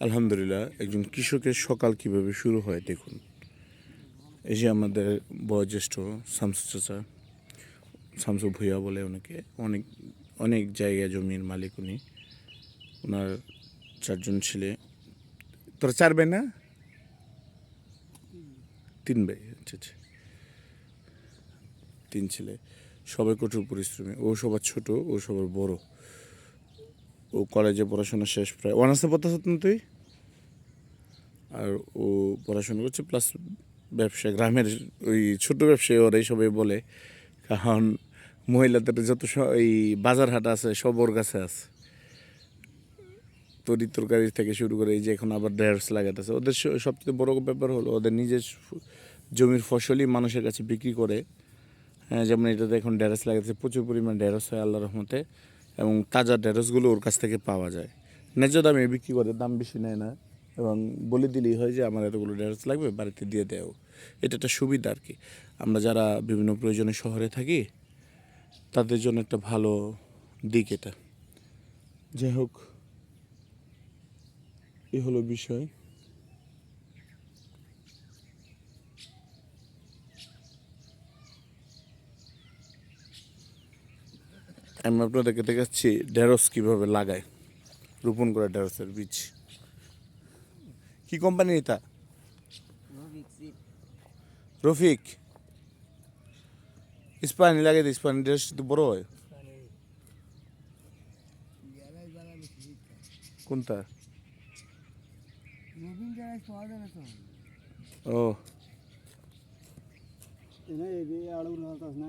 আলহামদুলিল্লাহ, একজন কৃষকের সকাল কীভাবে শুরু হয় দেখুন। এই যে আমাদের বয়োজ্যেষ্ঠ শামসু চাচা, শামসু ভুইয়া বলে ওনাকে, অনেক অনেক জায়গা জমির মালিক উনি। ওনার চারজন ছেলে। তোরা চার ভাই না? তিন ভাই আচ্ছা আচ্ছা। তিন ছেলে। সবাই কঠোর পরিশ্রমী। ও সবার ছোট, ও সবার বড়। ও কলেজে পড়াশোনা শেষ প্রায় অনার্সে পড়তেছ তুই? আর ও পড়াশোনা করছে প্লাস ব্যবসা গ্রামের ওই ছোট ব্যবসায়ী ওরাই সবাই বলে, কারণ মহিলাদের যত এই বাজার হাট আছে, সব ওর কাছে আছে। তরি তরকারি থেকে শুরু করে এই যে এখন আবার ঢেঁড়স লাগাতেছে ওদের সবচেয়ে বড় ব্যাপার হলো ওদের নিজের জমির ফসলই মানুষের কাছে বিক্রি করে। হ্যাঁ যেমন এটাতে এখন ঢেঁড়স লাগাচ্ছে প্রচুর পরিমাণ ঢেঁড়স হয় আল্লাহ রহমতে। এবং তাজা ঢেঁড়সগুলো ওর কাছ থেকে পাওয়া যায়। ন্যায্য দামে বিক্রি করে দাম বেশি নেয় না এবং বলে দিলেই হয় যে, আমার এতগুলো ঢেঁড়স লাগবে, বাড়িতে দিয়ে দেও। এটা একটা সুবিধা আর কি। আমরা যারা বিভিন্ন প্রয়োজনে শহরে থাকি, তাদের জন্য একটা ভালো দিক এটা। যাই হোক, এ হলো বিষয়। আমি আপনাদেরকে দেখাচ্ছি ঢেঁড়স কীভাবে লাগায়। রোপণ করা ঢেঁড়সের বীজ। কি কোম্পানি এটা? রফিক। ইস্পানি লাগে ইস্পানি ঢেঁড়স তো বড় হয়। কোনটা? ও। না?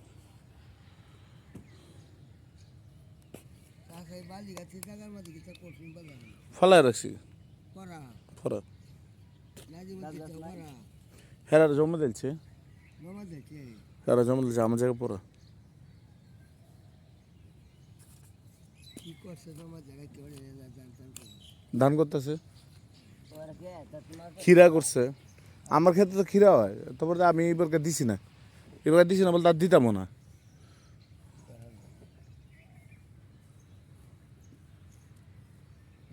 ফলায় রাখছি। ফরা। হেরার জমা দিলছে। হেরা জমা দিলছে আমার জায়গা পড়া। ধান করতেছে। ওরা কে? তা তোমার খিরা করছে। আমার ক্ষেত্রে তো খিরা হয় তারপর তো আমি এবারকে দিছি না। এবার দিছি না বলতে আর দিতামও না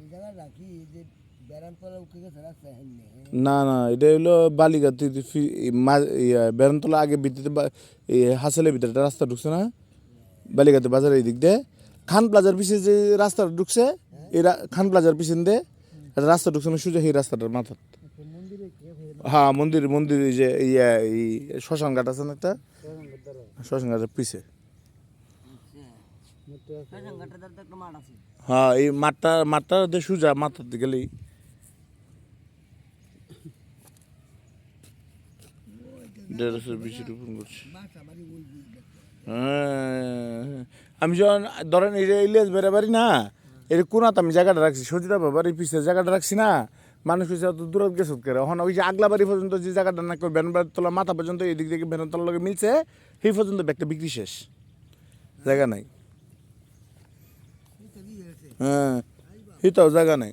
এই জায়গা রাখি যে ব্যারাম তলা উঠে গেছে রাস্তায় হেননে না না এটা হলো বালিগা তুই এই বেরন্তলা আগে ভিতরে বা- হাসেলের ভিতরে রাস্তা ঢুকছে না? বালিগাতে বাজারের এই দিক দিয়ে। খান প্লাজার পিছিয়ে যে রাস্তাটা ঢুকছে এই রা- খান প্লাজার পিছন দিয়ে একটা রাস্তা ঢুকছে না সুযোগ এই রাস্তাটার মাথা মন্দিরে কে হয়ে হ্যাঁ মন্দির মন্দির এই যে ইয়া এই শ্মশান ঘাট আছে না একটা? শ্মশান ঘাটের পিছে। হ্যাঁ এই মাঠটা মাঠটা দিয়ে সুজা মাথার গেলেই। দেড়শো বেশি রোপণ করছি। হ্যাঁ, আমি যখন ধরেন এই ইলিয়াস বেড়া বাড়ি না এর কোনাত আমি জায়গাটা রাখছি সজিতা বাবার পিছিয়ে জায়গাটা রাখছি না মানুষ হচ্ছে অত দূরত গেছে করে। এখন ওই যে আগলা বাড়ি পর্যন্ত যে জায়গাটা না করে ব্যান তোলা মাথা পর্যন্ত এই দিক থেকে ব্যান তোলার লগে মিলছে সেই পর্যন্ত ব্যাগটা বিক্রি শেষ। জায়গা নাই। হ্যাঁ। হিতাও জায়গা নাই।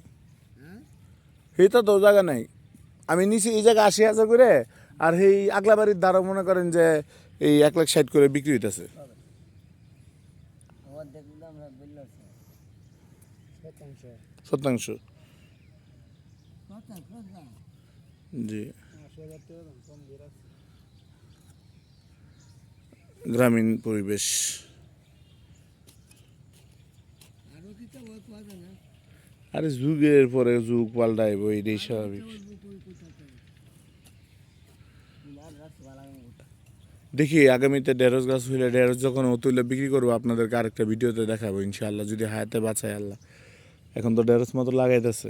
হিতা তো জায়গা নাই। আমি নিচে এই জায়গা আশি হাজার করে, আর সেই আগলা বাড়ির দ্বারা মনে করেন যে এই এক লাখ ষাট করে বিক্রি হইতেছে। শতাংশ। জি। গ্রামীণ পরিবেশ আরও কি তো ওই পাওয়া যায় না আরে যুগের পরে যুগ পাল্টাইব এটাই স্বাভাবিক। দেখি, আগামীতে ঢেঁড়স গাছ হইলে ঢেঁড়স যখন তুলে বিক্রি করব, আপনাদেরকে আরেকটা ভিডিওতে দেখাবো, ইনশাআল্লাহ, যদি হায়াতে বাঁচায় আল্লাহ। এখন তো ঢেঁড়স মতো লাগাইতেছে।